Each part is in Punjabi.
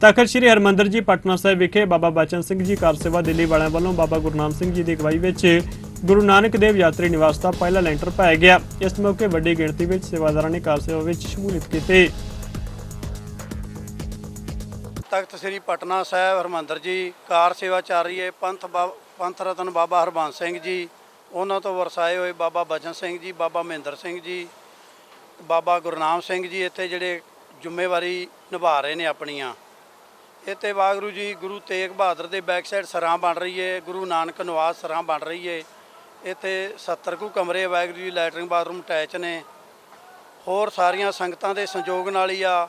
ਤਖਤ ਸ੍ਰੀ ਹਰਮੰਦਰ ਜੀ, ਪਟਨਾ ਸਾਹਿਬ ਵਿਖੇ ਬਾਬਾ ਬਚਨ ਸਿੰਘ ਜੀ ਕਾਰ ਸੇਵਾ ਦਿੱਲੀ ਵਾਲਿਆਂ ਵੱਲੋਂ ਬਾਬਾ ਗੁਰਨਾਮ ਸਿੰਘ ਜੀ ਦੀ ਅਗਵਾਈ ਵਿੱਚ ਗੁਰੂ ਨਾਨਕ ਦੇਵ ਯਾਤਰੀ ਨਿਵਾਸ ਦਾ ਪਹਿਲਾ ਲੈਂਟਰ ਪਾਇਆ ਗਿਆ। ਇਸ ਮੌਕੇ ਵੱਡੀ ਗਿਣਤੀ ਵਿੱਚ ਸੇਵਾਦਾਰਾਂ ਨੇ ਕਾਰ ਸੇਵਾ ਵਿੱਚ ਸ਼ਮੂਲੀਅਤ ਕੀਤੀ। ਤਖਤ ਸ੍ਰੀ ਪਟਨਾ ਸਾਹਿਬ ਹਰਮੰਦਰ ਜੀ, ਕਾਰ ਸੇਵਾ ਚੱਲ ਰਹੀ ਹੈ। ਪੰਥ ਬਾ- ਪੰਥ ਰਤਨ ਬਾਬਾ ਹਰਬੰਸ ਸਿੰਘ ਜੀ, ਉਹਨਾਂ ਤੋਂ ਵਰਸਾਏ ਹੋਏ ਬਾਬਾ ਬਚਨ ਸਿੰਘ ਜੀ, ਬਾਬਾ ਮਹਿੰਦਰ ਸਿੰਘ ਜੀ, ਬਾਬਾ ਗੁਰਨਾਮ ਸਿੰਘ ਜੀ ਇੱਥੇ ਜਿਹੜੇ ਜ਼ਿੰਮੇਵਾਰੀ ਨਿਭਾ ਰਹੇ ਨੇ ਆਪਣੀਆਂ। ਇੱਥੇ ਵਾਗਰੂ ਜੀ ਗੁਰੂ ਤੇਗ ਬਹਾਦਰ ਦੇ ਬੈਕ ਸਾਈਡ ਸਰਾਂ ਬਣ ਰਹੀ ਹੈ ਗੁਰੂ ਨਾਨਕ ਨਿਵਾਸ ਸਰਾਂ ਬਣ ਰਹੀ ਹੈ ਇੱਥੇ 70 ਕੁ ਕਮਰੇ ਵਾਗਰੂ ਜੀ ਲੈਟਰਿੰਗ ਬਾਥਰੂਮ ਅਟੈਚ ਨੇ। ਹੋਰ ਸਾਰੀਆਂ ਸੰਗਤਾਂ ਦੇ ਸੰਯੋਗ ਨਾਲ ਹੀ ਆ।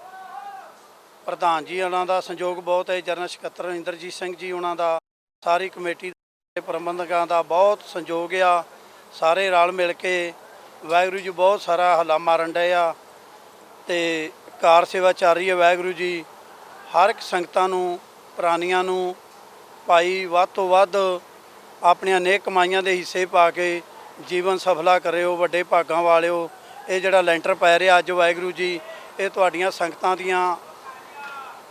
ਪ੍ਰਧਾਨ ਜੀ ਉਹਨਾਂ ਦਾ ਸੰਯੋਗ ਬਹੁਤ ਹੈ ਜਨਰਲ ਸਕੱਤਰ ਇੰਦਰਜੀਤ ਸਿੰਘ ਜੀ ਉਹਨਾਂ ਦਾ। ਸਾਰੀ ਕਮੇਟੀ ਦੇ ਪ੍ਰਬੰਧਕਾਂ ਦਾ ਬਹੁਤ ਸੰਯੋਗ ਆ। ਸਾਰੇ ਰਲ ਮਿਲ ਕੇ ਵਾਹਿਗੁਰੂ ਜੀ ਬਹੁਤ ਸਾਰਾ ਹਲਾ ਮਾਰਨ ਡਏ ਆ। ਤੇ ਕਾਰ ਸੇਵਾ ਚੱਲ ਰਹੀ ਹੈ ਵਾਹਿਗੁਰੂ ਜੀ। ਹਰ ਇੱਕ ਸੰਗਤਾਂ ਨੂੰ, ਪ੍ਰਾਣੀਆਂ ਨੂੰ ਭਾਈ ਵੱਧ ਤੋਂ ਵੱਧ ਆਪਣੀਆਂ ਨੇਕ ਕਮਾਈਆਂ ਦੇ ਹਿੱਸੇ ਪਾ ਕੇ ਜੀਵਨ ਸਫਲਾ ਕਰਿਓ, ਵੱਡੇ ਭਾਗਾਂ ਵਾਲਿਓ। ਇਹ ਜਿਹੜਾ ਲੈਂਟਰ ਪੈ ਰਿਹਾ ਅੱਜ ਵਾਹਿਗੁਰੂ ਜੀ, ਇਹ ਤੁਹਾਡੀਆਂ ਸੰਗਤਾਂ ਦੀਆਂ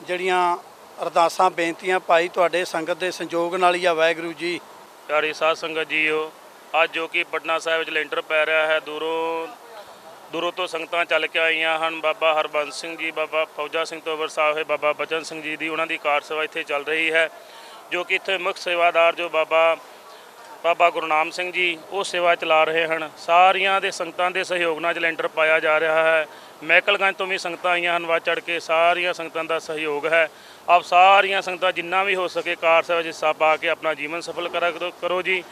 ਜਿਹੜੀਆਂ ਅਰਦਾਸਾਂ, ਬੇਨਤੀਆਂ ਭਾਈ ਤੁਹਾਡੇ ਸੰਗਤ ਦੇ ਸੰਯੋਗ ਨਾਲ ਹੀ ਆ ਵਾਹਿਗੁਰੂ ਜੀ। ਪਿਆਰੀ ਸਾਧ ਸੰਗਤ ਜੀਓ, ਅੱਜ ਜੋ ਕਿ ਪਟਨਾ ਸਾਹਿਬ ਵਿੱਚ ਲੈਂਟਰ ਪੈ ਰਿਹਾ ਹੈ, ਦੂਰੋਂ ਦੂਰੋਂ ਤੋਂ ਸੰਗਤਾਂ ਚੱਲ ਕੇ ਆਈਆਂ ਹਨ। ਬਾਬਾ ਹਰਬੰਸ ਸਿੰਘ ਜੀ, ਬਾਬਾ ਫੌਜਾ ਸਿੰਘ ਤੋਬਰ ਸਾਹਿਬ ਹੋਏ ਬਾਬਾ ਬਚਨ ਸਿੰਘ ਜੀ ਦੀ ਉਹਨਾਂ ਦੀ ਕਾਰ ਸੇਵਾ ਇੱਥੇ ਚੱਲ ਰਹੀ ਹੈ, ਜੋ ਕਿ ਇੱਥੇ ਮੁੱਖ ਸੇਵਾਦਾਰ ਜੋ ਬਾਬਾ ਬਾਬਾ ਗੁਰਨਾਮ ਸਿੰਘ ਜੀ, ਉਹ ਸੇਵਾ ਚਲਾ ਰਹੇ ਹਨ। ਸਾਰੀਆਂ ਦੇ ਸੰਗਤਾਂ ਦੇ ਸਹਿਯੋਗ ਨਾਲ ਅੱਜ ਪਾਇਆ ਜਾ ਰਿਹਾ ਹੈ। ਮੈਕਲਗੰਜ ਤੋਂ ਵੀ ਸੰਗਤਾਂ ਆਈਆਂ ਹਨ, ਵੱਧ ਚੜ ਕੇ ਸਾਰੀਆਂ ਸੰਗਤਾਂ ਦਾ ਸਹਿਯੋਗ ਹੈ। ਆਪ ਸਾਰੀਆਂ ਸੰਗਤਾਂ ਜਿੰਨਾ ਵੀ ਹੋ ਸਕੇ ਕਾਰ ਸੇਵਾ 'ਚ ਹਿੱਸਾ ਪਾ ਕੇ ਆਪਣਾ ਜੀਵਨ ਸਫਲ ਕਰੋ- ਕਰੋ ਜੀ।